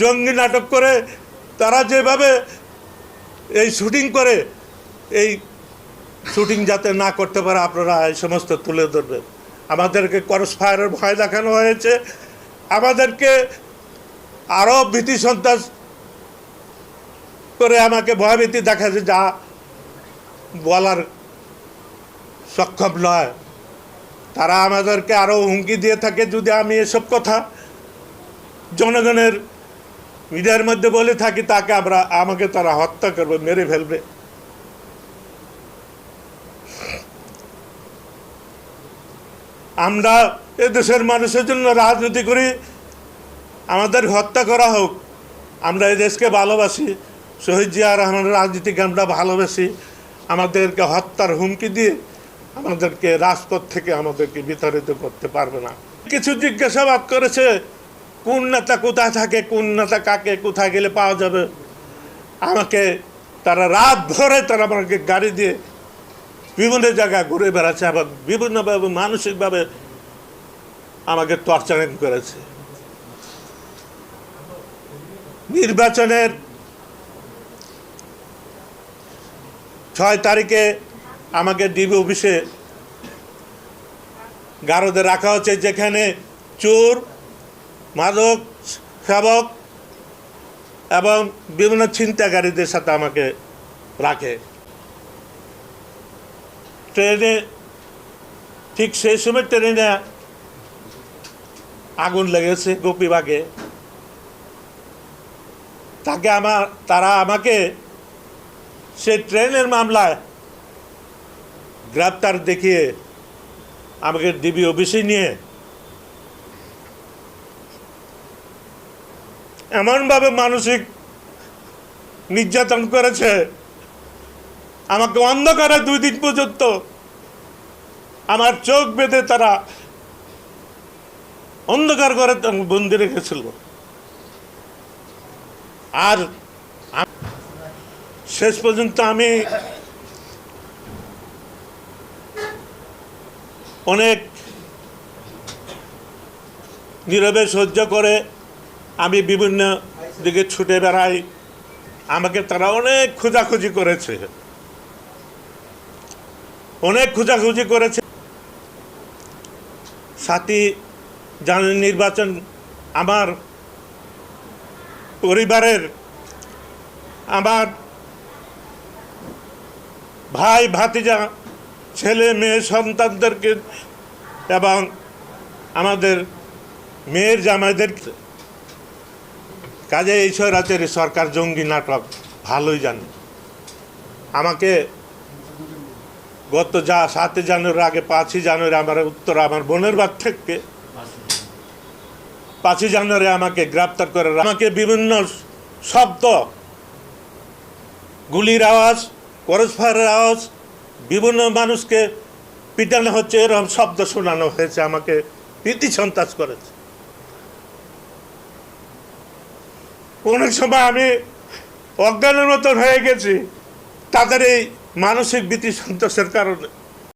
জঙ্গি নাটক করে তারা যেভাবে এই শুটিং করে, এই শুটিং যাতে না করতে পারে, আপনারা এই সমস্ত তুলে ধরবেন। আমাদেরকে করস ফায়ারের ভয় দেখানো হয়েছে। আমাদেরকে আরও ভীতি সন্ত্রাস করে আমাকে ভয়ভীতি দেখাচ্ছে, যা বলার সক্ষম নয়। তারা আমাদেরকে আরও হুমকি দিয়ে থাকে যদি আমি এসব কথা জনগণের মিডিয়ার মধ্যে বলে থাকি, তাকে আমরা, আমাকে তারা হত্যা করবে, মেরে ফেলবে। আমরা এ দেশের মানুষের জন্য রাজনীতি করি, আমাদের হত্যা করা হোক, আমরা এই দেশকে ভালোবাসি, শহীদ জিয়া রহমানের রাজনীতিকে আমরা ভালোবাসি, আমাদেরকে হত্যার হুমকি দিয়ে আমাদেরকে রাজপথ থেকে আমাদেরকে বিতাড়িত করতে পারবে না। কিছু জিজ্ঞাসাবাদ করেছে কোন নেতা কোথায় থাকে কোন নেতা কাকে, কোথায় গেলে পাওয়া যাবে? আমাকে তারা রাত ভরে তারা আমাকে গাড়ি দিয়ে বিভিন্ন জায়গায় ঘুরে বেড়াচ্ছে, আবার বিভিন্নভাবে, মানসিকভাবে আমাকে টর্চারিং করেছে। নির্বাচনের ছয় তারিখে আমাকে ডিবি অফিসে গারদে রাখা হচ্ছে যেখানে চোর মাদক, সেবক এবং বিভিন্ন ছিনতাকারীদের সাথে আমাকে রাখে। ট্রেনে ঠিক সেই সময় ট্রেনে আগুন লেগেছে গোপীবাগে তাকে আমার, তারা আমাকে সেই ট্রেনের মামলায় গ্রেপ্তার দেখিয়ে আমাকে ডিবি অফিসে নিয়ে এমনভাবে মানসিক নির্যাতন করেছে, আমাকে অন্ধকারে দুই দিন পর্যন্ত আমার চোখ বেঁধে তারা অন্ধকার করে বন্দি রেখেছিল। আর শেষ পর্যন্ত আমি অনেক নীরবে সহ্য করে আমি বিভিন্ন দিকে ছুটে বেড়াই। আমাকে তারা অনেক খোঁজাখুঁজি করেছে। অনেক খোঁজাখুঁজি করেছে। সাথী জানুয়ারি নির্বাচন আমার পরিবারের, আমার ভাই, ভাতিজা, ছেলে, মেয়ে, সন্তানদেরকে এবং আমাদের মেয়ের জামাইদের কাজে এই রাতের সরকার জঙ্গি নাটক ভালোই জানে। আমাকে গত যা সাতই জানুয়ারি আগে পাঁচই জানুয়ারি আমার উত্তর আমার বোনের বাদ থেকে পাঁচই জানুয়ারি আমাকে গ্রেপ্তার করে আমাকে বিভিন্ন শব্দ, গুলির আওয়াজ করস ফায়ারের আওয়াজ, বিভিন্ন মানুষকে পিটানো হচ্ছে, এরকম শব্দ শোনানো হয়েছে, আমাকে ভীতি সন্ত্রাস করেছে। অনেক সময় আমি অজ্ঞানের মতন হয়ে গেছি তাদের এই মানসিক বৃত্তি সন্তোষের কারণে।